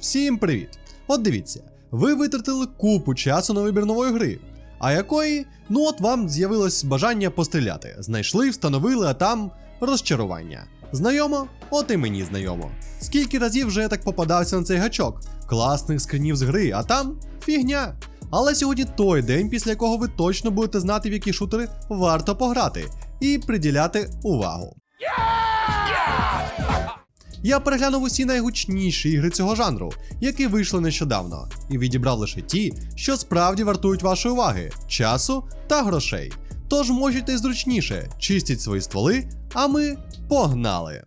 Всім привіт! От дивіться, ви витратили купу часу на вибір нової гри. А якої? Ну от вам з'явилось бажання постріляти. Знайшли, встановили, а там розчарування. Знайомо? От і мені знайомо. Скільки разів вже я так попадався на цей гачок? Класних скринів з гри, а там фігня. Але сьогодні той день, після якого ви точно будете знати, в які шутери варто пограти і приділяти увагу. Я переглянув усі найгучніші ігри цього жанру, які вийшли нещодавно, і відібрав лише ті, що справді вартують вашої уваги, часу та грошей. Тож можете зручніше, чистіть свої стволи, а ми погнали!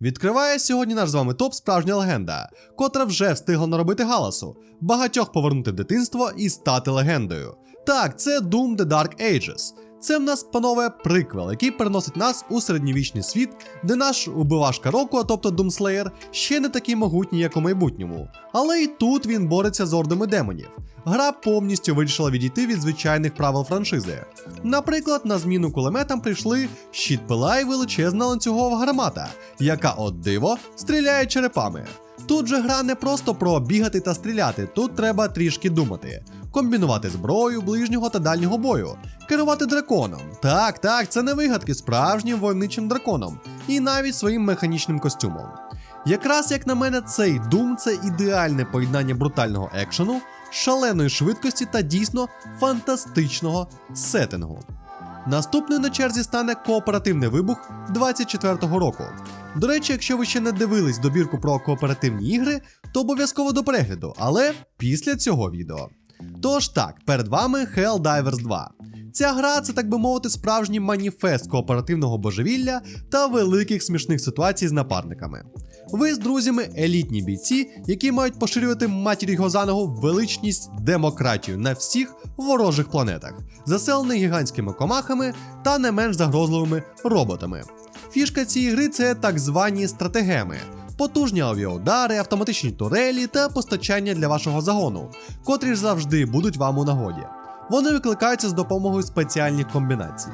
Відкриває сьогодні наш з вами топ справжня легенда, котра вже встигла наробити галасу, багатьох повернути в дитинство і стати легендою. Так, це Doom The Dark Ages. Це в нас, панове, приквел, який переносить нас у середньовічний світ, де наш убивашка року, тобто Doomslayer, ще не такий могутній, як у майбутньому. Але і тут він бореться з ордами демонів. Гра повністю вирішила відійти від звичайних правил франшизи. Наприклад, на зміну кулеметам прийшли щитпила і величезна ланцюгова гармата, яка от диво стріляє черепами. Тут же гра не просто про бігати та стріляти, тут треба трішки думати. Комбінувати зброю ближнього та дальнього бою, керувати драконом. Так, так, це не вигадки справжнім войничим драконом, і навіть своїм механічним костюмом. Якраз як на мене, цей Doom це ідеальне поєднання брутального екшену, шаленої швидкості та дійсно фантастичного сеттингу. Наступною на черзі стане кооперативний вибух 24-го року. До речі, якщо ви ще не дивились добірку про кооперативні ігри, то обов'язково до перегляду, але після цього відео. Тож так, перед вами Helldivers 2. Ця гра це, так би мовити, справжній маніфест кооперативного божевілля та великих смішних ситуацій з напарниками. Ви з друзями елітні бійці, які мають поширювати матір'ю Гозаного величність демократію на всіх ворожих планетах, заселених гігантськими комахами та не менш загрозливими роботами. Фішка цієї гри це так звані стратегеми. Потужні авіаудари, автоматичні турелі та постачання для вашого загону, котрі ж завжди будуть вам у нагоді. Вони викликаються з допомогою спеціальних комбінацій.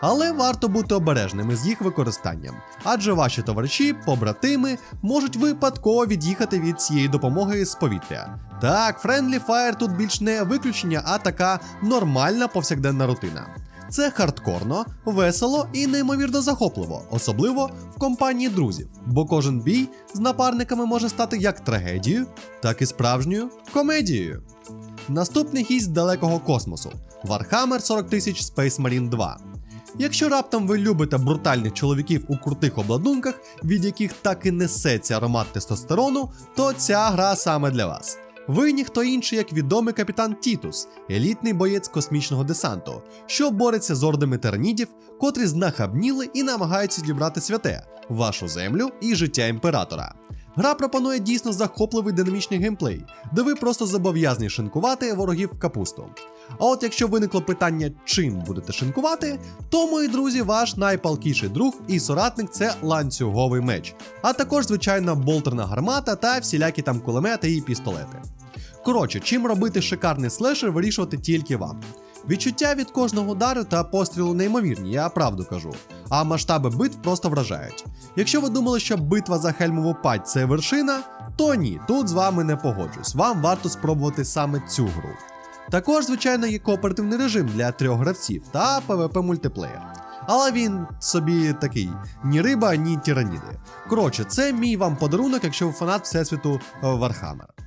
Але варто бути обережними з їх використанням, адже ваші товариші, побратими можуть випадково від'їхати від цієї допомоги з повітря. Так, Friendly Fire тут більш не виключення, а така нормальна повсякденна рутина. Це хардкорно, весело і неймовірно захопливо, особливо в компанії друзів, бо кожен бій з напарниками може стати як трагедією, так і справжньою комедією. Наступний гість далекого космосу Warhammer 40 тисяч Space Marine 2. Якщо раптом ви любите брутальних чоловіків у крутих обладунках, від яких так і несеться аромат тестостерону, то ця гра саме для вас. Ви ніхто інший, як відомий капітан Тітус, елітний боєць космічного десанту, що бореться з ордами тиранідів, котрі знахабніли і намагаються зібрати святе, вашу землю і життя імператора. Гра пропонує дійсно захопливий динамічний геймплей, де ви просто зобов'язані шинкувати ворогів в капусту. А от якщо виникло питання, чим будете шинкувати, то, мої друзі, ваш найпалкіший друг і соратник це ланцюговий меч, а також звичайна болтерна гармата та всілякі там кулемети і пістолети. Коротше, чим робити шикарний слешер, вирішувати тільки вам. Відчуття від кожного удару та пострілу неймовірні, я правду кажу. А масштаби битв просто вражають. Якщо ви думали, що битва за Хельмову пать це вершина, то ні, тут з вами не погоджусь. Вам варто спробувати саме цю гру. Також, звичайно, є кооперативний режим для трьох гравців та PvP мультиплеєр. Але він собі такий ні риба, ні тираніди. Коротше, це мій вам подарунок, якщо ви фанат всесвіту Warhammer.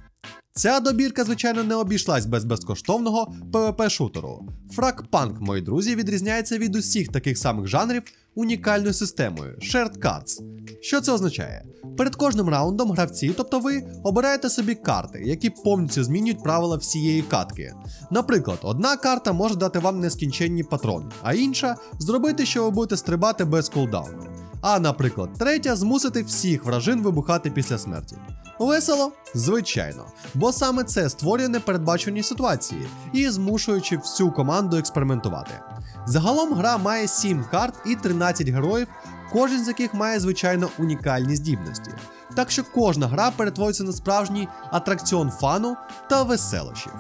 Ця добірка, звичайно, не обійшлась без безкоштовного PvP-шутеру. Fragpunk, мої друзі, відрізняється від усіх таких самих жанрів унікальною системою Shared Cards. Що це означає? Перед кожним раундом гравці, тобто ви, обираєте собі карти, які повністю змінюють правила всієї катки. Наприклад, одна карта може дати вам нескінченні патрони, а інша зробити, що ви будете стрибати без кулдауну. А, наприклад, третя змусити всіх вражин вибухати після смерті. Весело? Звичайно, бо саме це створює непередбачені ситуації і змушуючи всю команду експериментувати. Загалом гра має 7 карт і 13 героїв, кожен з яких має звичайно унікальні здібності. Так що кожна гра перетворюється на справжній атракціон фану та веселощів.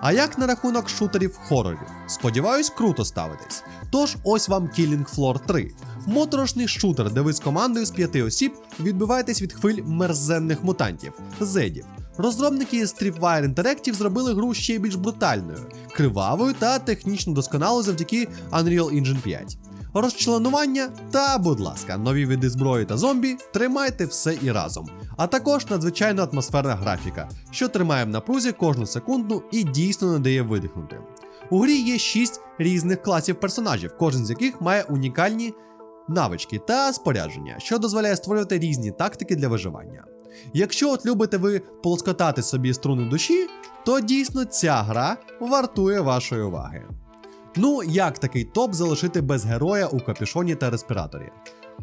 А як на рахунок шутерів хорорів? Сподіваюсь, круто ставитесь. Тож ось вам Killing Floor 3. Моторошний шутер, де ви з командою з п'яти осіб відбиваєтесь від хвиль мерзенних мутантів зедів. Розробники з Tripwire Interactive зробили гру ще більш брутальною, кривавою та технічно досконалою завдяки Unreal Engine 5. Розчленування та, будь ласка, нові види зброї та зомбі, тримайте все і разом. А також надзвичайно атмосферна графіка, що тримає в напрузі кожну секунду і дійсно не дає видихнути. У грі є 6 різних класів персонажів, кожен з яких має унікальні навички та спорядження, що дозволяє створювати різні тактики для виживання. Якщо от любите ви полоскотати собі струни душі, то дійсно ця гра вартує вашої уваги. Ну, як такий топ залишити без героя у капюшоні та респіраторі,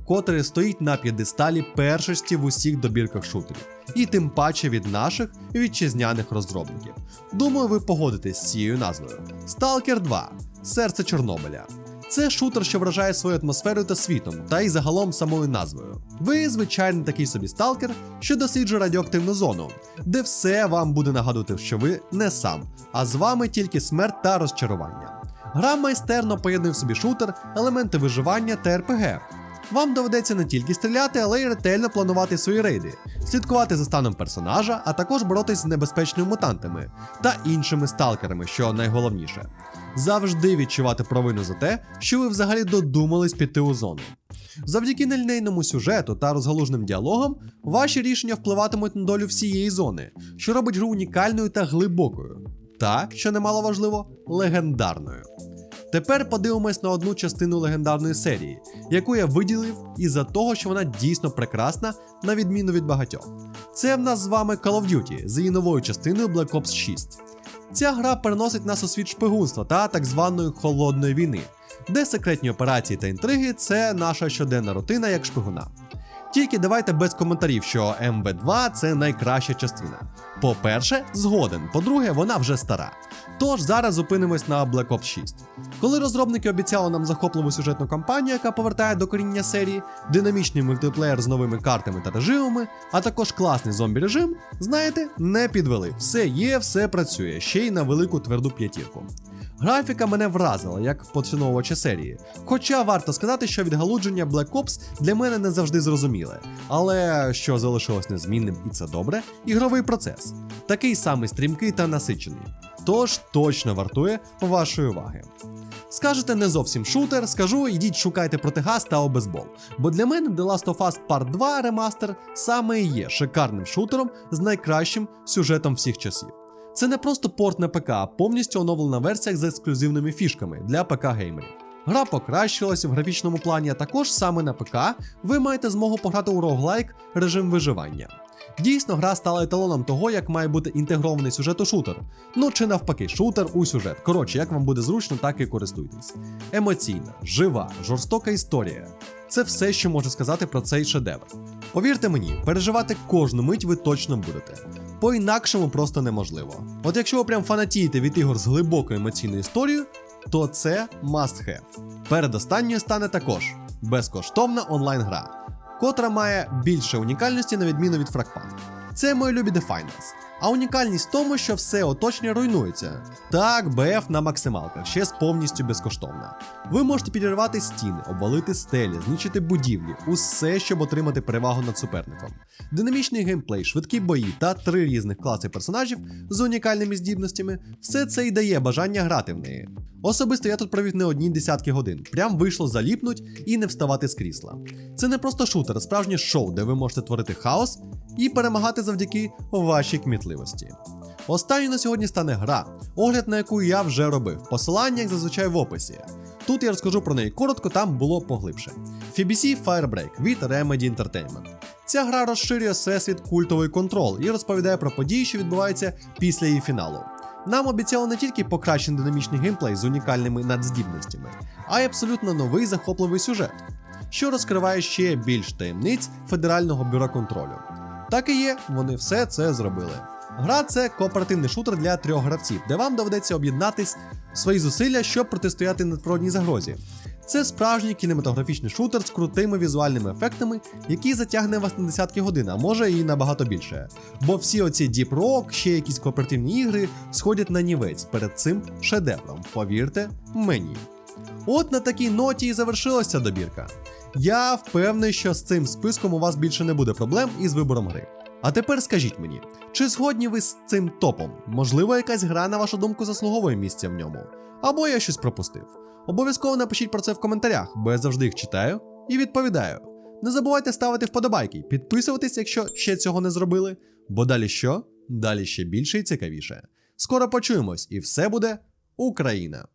котрий стоїть на п'єдесталі першості в усіх добірках шутерів, і тим паче від наших вітчизняних розробників. Думаю, ви погодитесь з цією назвою: Stalker 2 Серце Чорнобиля. Це шутер, що вражає своєю атмосферою та світом, та й загалом самою назвою. Ви, звичайний такий собі сталкер, що досліджує радіоактивну зону, де все вам буде нагадувати, що ви не сам, а з вами тільки смерть та розчарування. Гра майстерно поєднує в собі шутер, елементи виживання та РПГ. Вам доведеться не тільки стріляти, але й ретельно планувати свої рейди, слідкувати за станом персонажа, а також боротись з небезпечними мутантами та іншими сталкерами, що найголовніше. Завжди відчувати провину за те, що ви взагалі додумались піти у зону. Завдяки нелінейному сюжету та розгалужним діалогам, ваші рішення впливатимуть на долю всієї зони, що робить гру унікальною та глибокою. Та, що немало важливо, легендарною. Тепер подивимось на одну частину легендарної серії, яку я виділив із-за того, що вона дійсно прекрасна, на відміну від багатьох. Це в нас з вами Call of Duty з її новою частиною Black Ops 6. Ця гра переносить нас у світ шпигунства та так званої холодної війни, де секретні операції та інтриги це наша щоденна рутина як шпигуна. Тільки давайте без коментарів, що МВ2 це найкраща частина. По-перше, згоден. По-друге, вона вже стара. Тож зараз зупинимось на Black Ops 6. Коли розробники обіцяли нам захопливу сюжетну кампанію, яка повертає до коріння серії, динамічний мультиплеєр з новими картами та режимами, а також класний зомбі режим, знаєте, не підвели. Все є, все працює, ще й на велику тверду п'ятірку. Графіка мене вразила як поціновувача серії. Хоча варто сказати, що відгалудження Black Ops для мене не завжди зрозуміле. Але що залишилось незмінним, і це добре, ігровий процес. Такий самий стрімкий та насичений. Тож точно вартує вашої уваги. Скажете не зовсім шутер, скажу, ідіть шукайте протигаз та обезбол. Бо для мене The Last of Us Part 2 ремастер саме і є шикарним шутером з найкращим сюжетом всіх часів. Це не просто порт на ПК, а повністю оновлена версія з ексклюзивними фішками для ПК-геймерів. Гра покращилася в графічному плані, а також саме на ПК ви маєте змогу пограти у роглайк режим виживання. Дійсно, гра стала еталоном того, як має бути інтегрований сюжет у шутер. Ну чи навпаки, шутер у сюжет. Коротше, як вам буде зручно, так і користуйтесь. Емоційна, жива, жорстока історія. Це все, що можу сказати про цей шедевр. Повірте мені, переживати кожну мить ви точно будете. По-інакшому просто неможливо. От якщо ви прям фанатієте від ігор з глибокою емоційною історією, то це must have. Передостанньою стане також безкоштовна онлайн-гра, котра має більше унікальності на відміну від фрагпанк. Це мої любі Definance. А унікальність в тому, що все оточення руйнується. Так, БФ на максималках, ще з повністю безкоштовна. Ви можете підірвати стіни, обвалити стелі, знищити будівлі, усе, щоб отримати перевагу над суперником. Динамічний геймплей, швидкі бої та три різних класи персонажів з унікальними здібностями все це і дає бажання грати в неї. Особисто я тут провів не одні десятки годин, прям вийшло заліпнуть і не вставати з крісла. Це не просто шутер, а справжнє шоу, де ви можете творити хаос і перемагати завдяки вашій кмітливості. Останньою на сьогодні стане гра, огляд на яку я вже робив. Посилання, як зазвичай, в описі. Тут я розкажу про неї коротко, там було поглибше. FBC Firebreak від Remedy Entertainment. Ця гра розширює всесвіт культовий контрол і розповідає про події, що відбуваються після її фіналу. Нам обіцяли не тільки покращений динамічний геймплей з унікальними надздібностями, а й абсолютно новий захопливий сюжет, що розкриває ще більш таємниць Федерального бюро контролю. Так і є, вони все це зробили. Гра це кооперативний шутер для трьох гравців, де вам доведеться об'єднатись свої зусилля, щоб протистояти надприродній загрозі. Це справжній кінематографічний шутер з крутими візуальними ефектами, який затягне вас на десятки годин, а може і набагато більше. Бо всі оці Rock, ще якісь кооперативні ігри сходять на нівець перед цим шедевром, повірте мені. От на такій ноті і завершилася добірка. Я впевнений, що з цим списком у вас більше не буде проблем із вибором гри. А тепер скажіть мені, чи згодні ви з цим топом? Можливо, якась гра, на вашу думку, заслуговує місця в ньому? Або я щось пропустив. Обов'язково напишіть про це в коментарях, бо я завжди їх читаю і відповідаю. Не забувайте ставити вподобайки, підписуватись, якщо ще цього не зробили. Бо далі що? Далі ще більше і цікавіше. Скоро почуємось, і все буде Україна!